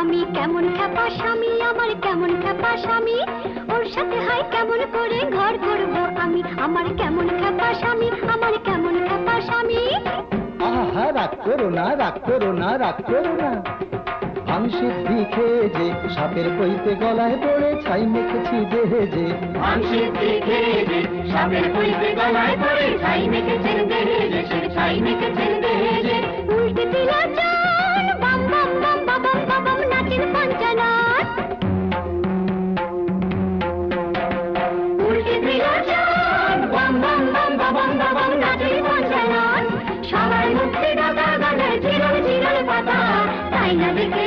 আমি কেমন খেপা স্বামী, আমার কেমন খেপা স্বামী? ওর সাথে হয় কেমন করে ঘর ধরবো আমি? আমার কেমন খেপা স্বামী, আমার কেমন খেপা স্বামী? আহা, রাগ করো না, রাগ করো না, রাগ করো না। আমি সিদ্ধি খেয়ে যে সাপের কইতে গলায় পড়ে ছাই মেখেছি দেহে যে মাংসের দেখে যে সাপের কইতে গলায় পড়ে ছাই মেখেছেন দেহে যে ছাই মেখেছেন দেহে যে উল্টে দিল চান বাম বাম বাম বাম বাম বাম বাম নাচেন পঞ্চানাথ উল্টে দিল চাঁদ, বাম বাম বাম বাবাম বাবাম নাচে পঞ্চানন। সবার মুক্তি দাদা গানের চিরল চিরল পাতা তাই না দেখে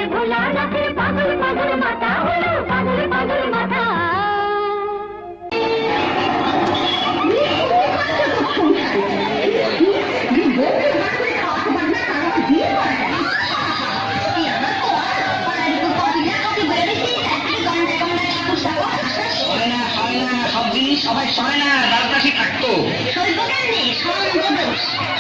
সবাই সরে না রাজদাসী থাকতো। অসৎসঙ্গ